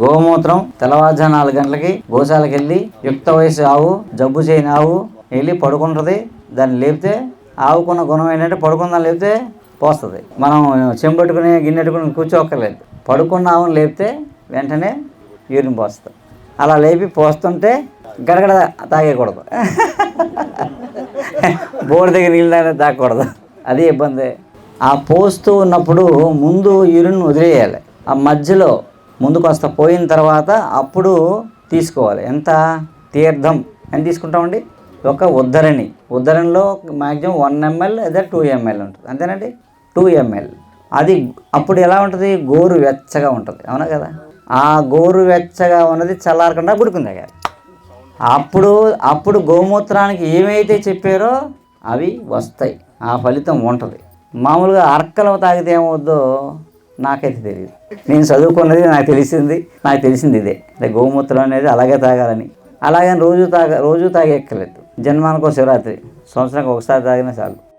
గోమూత్రం తెల్లవారుజాము నాలుగు గంటలకి గోశాలకు వెళ్ళి యుక్త వయసు ఆవు జబ్బు చేయని ఆవు వెళ్ళి పడుకుంటుంది. దాన్ని లేపితే ఆవుకున్న గుణం ఏంటంటే పడుకుందాం లేపితే పోస్తుంది. మనం చెంబట్టుకుని గిన్నెట్టుకుని కూర్చోక్కర్లేదు. పడుకున్న ఆవును లేపితే వెంటనే యూరిన్ పోస్తాం అలా లేపి పోస్తుంటే గడగడ తాగేయకూడదు. బోర్డు దగ్గర నీళ్ళు తాగినా తాగకూడదు. అది ఇబ్బంది. ఆ పోస్తూ ఉన్నప్పుడు ముందు యూరిన్ వదిలేయాలి. ఆ మధ్యలో ముందుకు పోయిన తర్వాత అప్పుడు తీసుకోవాలి. ఎంత? తీర్థం. ఎంత తీసుకుంటామండి ఒక ఉద్ధరణి ఉద్ధరణలో మ్యాక్సిమం వన్ ఎంఎల్ లేదా టూ ఎంఎల్ ఉంటుంది. అంతేనండి? Two ML. అది అప్పుడు ఎలా ఉంటుంది? గోరు వెచ్చగా ఉంటుంది. అవునా కదా? ఆ గోరు వెచ్చగా ఉన్నది చల్లారకుండా గుడుకుంది కదా అప్పుడు అప్పుడు గోమూత్రానికి ఏమైతే చెప్పారో అవి వస్తాయి. ఆ ఫలితం ఉంటుంది. మామూలుగా అర్కలు తాగితే ఏమవుద్దో? నాకైతే తెలియదు నేను చదువుకున్నది నాకు తెలిసింది నాకు తెలిసింది ఇదే. అంటే గోమూత్రం అనేది అలాగే తాగాలని. అలాగని రోజు తాగ రోజు తాగేక్కర్లేదు జన్మానికి శివరాత్రి సంవత్సరానికి ఒకసారి తాగినా చాలు.